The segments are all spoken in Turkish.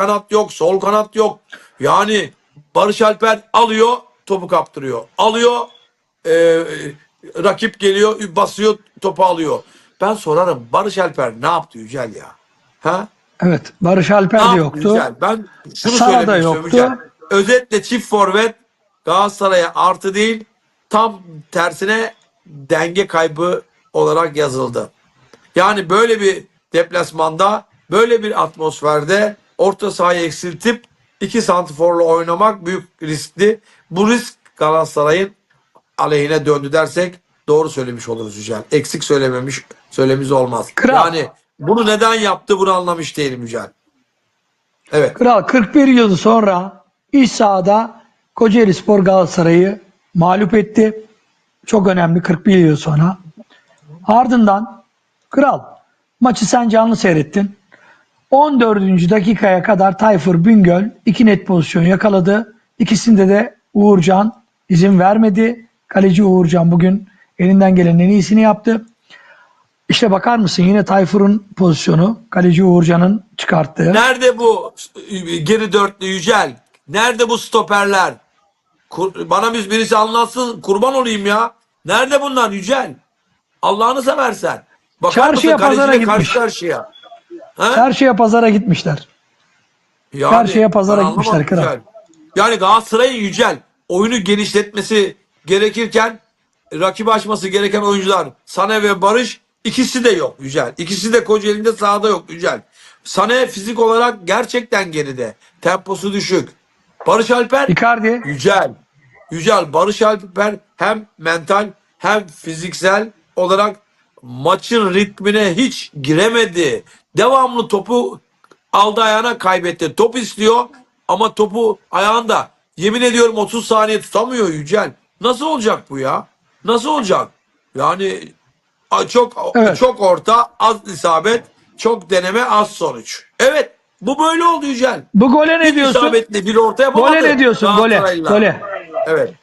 kanat yok, sol kanat yok. Yani Barış Alper alıyor, topu kaptırıyor. Alıyor, e, rakip geliyor, basıyor, topu alıyor. Ben sorarım Barış Alper ne yaptı Yücel ya? Ha? Evet. Barış Alper de yoktu. Yücel? Ben şunu Sara da yoktu. Yücel. Özetle çift forvet Galatasaray'a artı değil tam tersine denge kaybı olarak yazıldı. Yani böyle bir deplasmanda böyle bir atmosferde orta sahayı eksiltip iki santiforla oynamak büyük riskli. Bu risk Galatasaray'ın aleyhine döndü dersek doğru söylemiş oluruz Yücel. Eksik söylememiş söylemiz olmaz. Kral. Yani bunu neden yaptı bunu anlamış değilim Yücel. Evet. Kral 41 yıl sonra iç sahada Kocaeli Spor Galatasaray'ı mağlup etti. Çok önemli 41 yıl sonra. Ardından Kral maçı sen canlı seyrettin. 14. dakikaya kadar Tayfur Bingöl iki net pozisyon yakaladı. İkisinde de Uğurcan izin vermedi. Kaleci Uğurcan bugün elinden gelenin en iyisini yaptı. İşte bakar mısın yine Tayfur'un pozisyonu. Kaleci Uğurcan'ın çıkarttığı. Nerede bu geri dörtlü Yücel? Nerede bu stoperler? Kur- Bana bir birisi anlatsın. Kurban olayım ya. Nerede bunlar Yücel? Allah'ını seversen. Bakar Çarşıya, mısın kaleciyle karşı gitmiş. karşıya? Ha? Çarşıya pazara gitmişler. Yani, Çarşıya, pazara ben gitmişler anlamadım kral. Yücel. Yani Galatasaray'ın Yücel oyunu genişletmesi gerekirken rakibi açması gereken oyuncular Sane ve Barış ikisi de yok Yücel. İkisi de Kocaeli'nde sahada yok Yücel. Sane fizik olarak gerçekten geride. Temposu düşük. Barış Alper Icardi Yücel. Yücel Barış Alper hem mental hem fiziksel olarak maçın ritmine hiç giremedi. Devamlı topu aldı ayağına kaybetti. Top istiyor ama topu ayağında yemin ediyorum 30 saniye tutamıyor Yücel. Nasıl olacak bu ya? Nasıl olacak? Yani çok Evet. çok orta, az isabet, çok deneme, az sonuç. Evet, bu böyle oldu Yücel. bu gole ne Bir diyorsun? isabetli bir orta yapamadı. Gole ne diyorsun? Gole. Gole. Evet.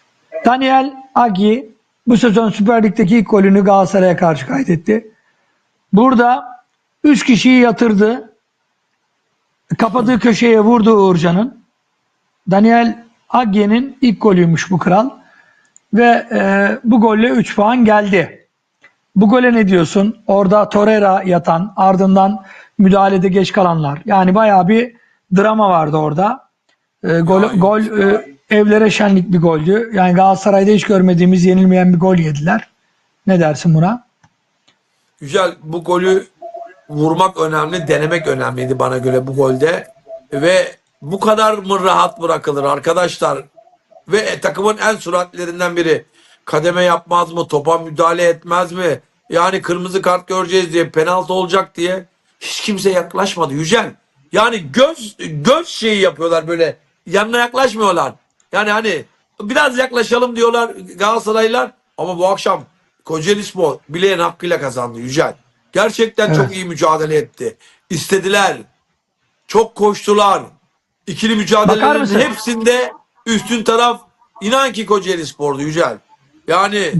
Daniel Agi bu sezon Süper Lig'deki ilk golünü Galatasaray'a karşı kaydetti. Burada 3 kişiyi yatırdı. Kapadığı köşeye vurdu Uğurcan'ın. Daniel Agi'nin ilk golüymüş bu kral. Ve e, bu golle 3 puan geldi. Bu gole ne diyorsun? Orada Torreira yatan, ardından müdahalede geç kalanlar. Yani bayağı bir drama vardı orada. E, gol, Ya, gol e, evlere şenlik bir goldü. Yani Galatasaray'da hiç görmediğimiz yenilmeyen bir gol yediler. Ne dersin buna? Güzel. Bu golü vurmak önemli, denemek önemliydi bana göre bu golde. Ve bu kadar mı rahat bırakılır arkadaşlar? Ve takımın en süratlerinden biri. Kademe yapmaz mı? Topa müdahale etmez mi? Yani kırmızı kart göreceğiz diye, penaltı olacak diye hiç kimse yaklaşmadı. Yücel. Yani göz göz şeyi yapıyorlar böyle. Yanına yaklaşmıyorlar. Yani hani biraz yaklaşalım diyorlar Galatasaraylılar ama bu akşam Kocaeli Spor bileğin hakkıyla kazandı Yücel. Gerçekten çok Evet. iyi mücadele etti. İstediler. Çok koştular. İkili mücadelelerin hepsinde üstün taraf inan ki Kocaeli Spor'du Yücel. Yani